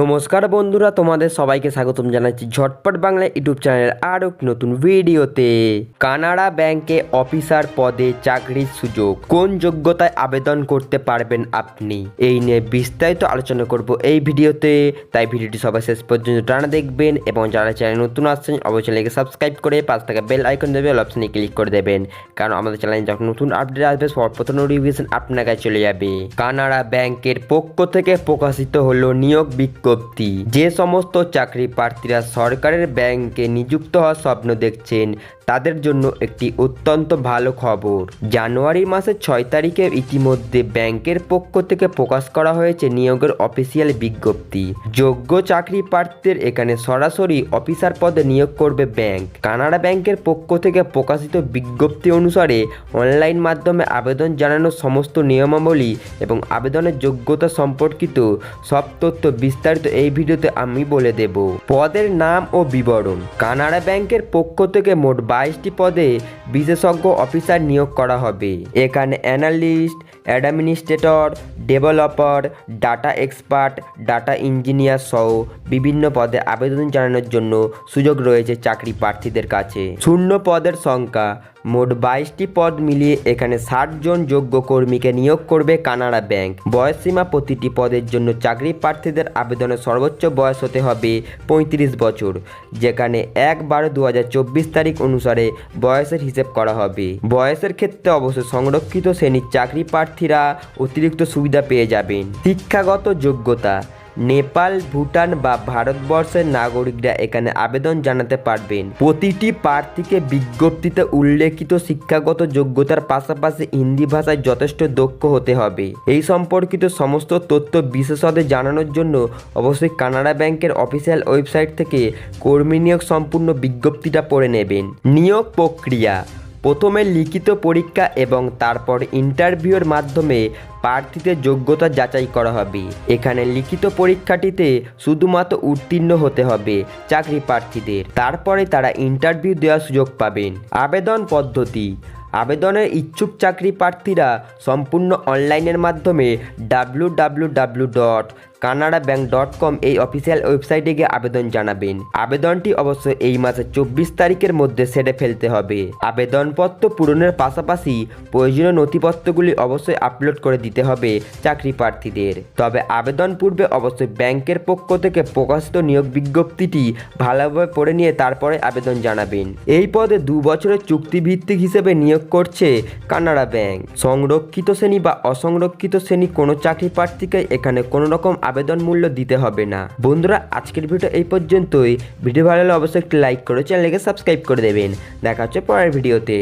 নমস্কার বন্ধুরা, তোমাদের সবাইকে স্বাগতম জানাচ্ছি ঝটপট বাংলা ইউটিউব চ্যানেলের একটি নতুন ভিডিওতে। কানাড়া ব্যাংকে অফিসার পদে চাকরির সুযোগ, কোন যোগ্যতায় আবেদন করতে পারবেন আপনি? এই নিয়ে বিস্তারিত আলোচনা করব এই ভিডিওতে। তাই ভিডিওটি সবাই শেষ পর্যন্ত টানা দেখবেন এবং যারা চ্যানেল নতুন আসছেন, অবশ্যই চ্যানেলকে সাবস্ক্রাইব করে পাঁচ টাকা বেল আইকন দেবে অল অপশনে ক্লিক করে দেবেন। কারণ আমাদের চ্যানেলে যখন নতুন আপডেট আসবে, সর্বপ্রথম নোটিফিকেশন আপনার কাছে চলে যাবে। কানাড়া ব্যাংকের পক্ষ থেকে প্রকাশিত হলো নিয়োগ বিজ্ঞপ্তি। যে সমস্ত চাকরি প্রার্থীরা সরকারের ব্যাংকে নিযুক্ত হওয়ার স্বপ্ন দেখছেন তাদের জন্য একটি অত্যন্ত ভালো খবর। জানুয়ারি মাসের ছয় তারিখে ইতিমধ্যে ব্যাংকের পক্ষ থেকে প্রকাশ করা হয়েছে নিয়োগের অফিসিয়াল বিজ্ঞপ্তি। যোগ্য চাকরি প্রার্থীদের এখানে সরাসরি অফিসার পদে নিয়োগ করবে ব্যাংক। কানাডা ব্যাংকের পক্ষ থেকে প্রকাশিত বিজ্ঞপ্তি অনুসারে অনলাইন মাধ্যমে আবেদন জানানোর সমস্ত নিয়মাবলী এবং আবেদনের যোগ্যতা সম্পর্কিত সব তথ্য বিস্তারিত এই ভিডিওতে আমি বলে দেব। পদের নাম ও বিবরণ। কানাডা ব্যাংকের পক্ষ থেকে মোট বাইশটি পদে বিশেষজ্ঞ অফিসার নিয়োগ করা হবে। এখানে analyst, administrator, developer, data expert, data engineer সহ বিভিন্ন পদে আবেদন জানানোর জন্য সুযোগ রয়েছে চাকরি প্রার্থীদের কাছে। শূন্য পদের সংখ্যা মোট বাইশটি পদ মিলিয়ে এখানে ষাট জন যোগ্য কর্মীকে নিয়োগ করবে কানাডা ব্যাংক। বয়সসীমা প্রতিটি পদের জন্য চাকরি প্রার্থীদের আবেদনের সর্বোচ্চ বয়স হতে হবে পঁয়ত্রিশ বছর, যেখানে এক বারো দু তারিখ অনুসারে বয়সের হিসেব করা হবে। বয়সের ক্ষেত্রে অবশ্য সংরক্ষিত শ্রেণির চাকরি প্রার্থীরা অতিরিক্ত সুবিধা পেয়ে যাবেন। শিক্ষাগত যোগ্যতা নেপাল, ভুটান বা ভারতবর্ষের নাগরিকরা এখানে আবেদন জানাতে পারবেন। প্রতিটি প্রার্থীকে বিজ্ঞপ্তিতে উল্লেখিত শিক্ষাগত যোগ্যতার পাশাপাশি হিন্দি ভাষায় যথেষ্ট দক্ষ হতে হবে। এই সম্পর্কিত সমস্ত তথ্য বিশেষজ্ঞদের জানানোর জন্য অবশ্যই কানাডা ব্যাংকের অফিসিয়াল ওয়েবসাইট থেকে কর্মী নিয়োগ সম্পূর্ণ বিজ্ঞপ্তিটা পড়ে নেবেন। নিয়োগ প্রক্রিয়া। প্রথমে লিখিত পরীক্ষা এবং তারপর ইন্টারভিউর মাধ্যমে প্রার্থীদের যোগ্যতা যাচাই করা হবে। এখানে লিখিত পরীক্ষাটিতে শুধুমাত্র উত্তীর্ণ হতে হবে চাকরি প্রার্থীদের। তারপরে তারা ইন্টারভিউ দেওয়ার সুযোগ পাবেন। আবেদন পদ্ধতি। আবেদনের ইচ্ছুক চাকরি প্রার্থীরা সম্পূর্ণ অনলাইনের মাধ্যমে W W W dot Canada bank dot com এই অফিসিয়াল ওয়েবসাইটে গিয়ে আবেদন জানাবেন। আবেদনটি অবশ্যই এই মাসের চব্বিশ তারিখের মধ্যে সেরে ফেলতে হবে। আবেদনপত্র পূরণের পাশাপাশি প্রয়োজনীয় নথিপত্রগুলি অবশ্যই আপলোড করে দিতে হবে চাকরি প্রার্থীদের। তবে আবেদন পূর্বে অবশ্যই ব্যাংকের পক্ষ থেকে প্রকাশিত নিয়োগ বিজ্ঞপ্তিটি ভালোভাবে পড়ে নিয়ে তারপরে আবেদন জানাবেন। এই পদে দু বছরের চুক্তিভিত্তিক হিসেবে নিয়োগ করছে কানাডা ব্যাংক। সংরক্ষিত শ্রেণি বা অসংরক্ষিত শ্রেণি কোনো চাকরি প্রার্থীকে এখানে কোনো রকম আবেদন মূল্য দিতে হবে না। বন্ধুরা, আজকের ভিডিও এই পর্যন্তই। ভিডিও ভালো লাগলে অবশ্যই একটি লাইক করে চ্যানেলকে সাবস্ক্রাইব করে দেবেন। দেখা হচ্ছে পরের ভিডিওতে।